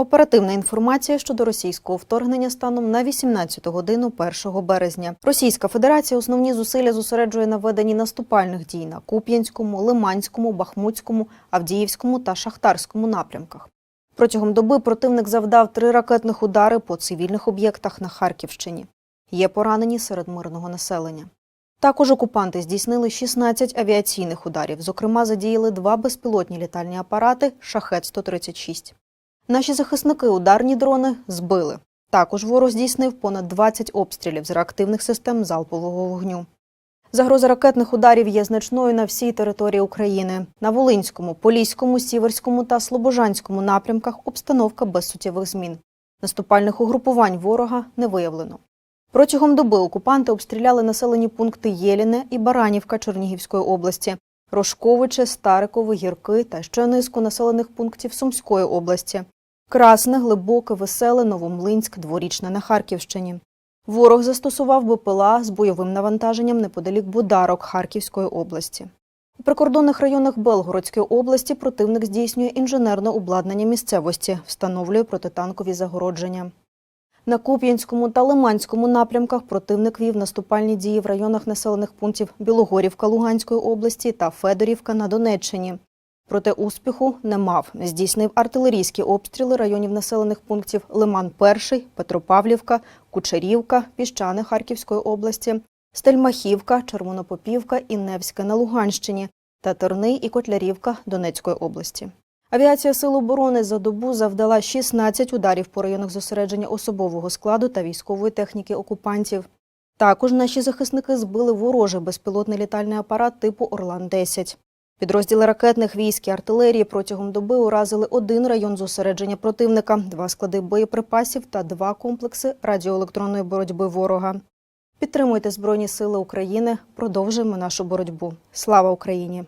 Оперативна інформація щодо російського вторгнення станом на 18 годину 1 березня. Російська Федерація основні зусилля зосереджує на веденні наступальних дій на Куп'янському, Лиманському, Бахмутському, Авдіївському та Шахтарському напрямках. Протягом доби противник завдав три ракетних удари по цивільних об'єктах на Харківщині. Є поранені серед мирного населення. Також окупанти здійснили 16 авіаційних ударів. Зокрема, задіяли два безпілотні літальні апарати Шахет-136. Наші захисники ударні дрони збили. Також ворог здійснив понад 20 обстрілів з реактивних систем залпового вогню. Загроза ракетних ударів є значною на всій території України. На Волинському, Поліському, Сіверському та Слобожанському напрямках обстановка без суттєвих змін. Наступальних угрупувань ворога не виявлено. Протягом доби окупанти обстріляли населені пункти Єліне і Баранівка Чернігівської області, Рожковиче, Старикове, Гірки та ще низку населених пунктів Сумської області. Красне, Глибоке, Веселе, Новомлинськ, Дворічне на Харківщині. Ворог застосував БПЛА з бойовим навантаженням неподалік Бударок Харківської області. У прикордонних районах Белгородської області противник здійснює інженерне обладнання місцевості, встановлює протитанкові загородження. На Куп'янському та Лиманському напрямках противник вів наступальні дії в районах населених пунктів Білогорівка Луганської області та Федорівка на Донеччині. Проте успіху не мав. Здійснив артилерійські обстріли районів населених пунктів Лиман 1, Петропавлівка, Кучерівка, Піщани Харківської області, Стельмахівка, Червонопопівка і Невське на Луганщині та Терний і Котлярівка Донецької області. Авіація Сил оборони за добу завдала 16 ударів по районах зосередження особового складу та військової техніки окупантів. Також наші захисники збили ворожий безпілотний літальний апарат типу Орлан-10. Підрозділи ракетних військ і артилерії протягом доби уразили один район зосередження противника, два склади боєприпасів та два комплекси радіоелектронної боротьби ворога. Підтримуйте Збройні Сили України. Продовжуємо нашу боротьбу. Слава Україні!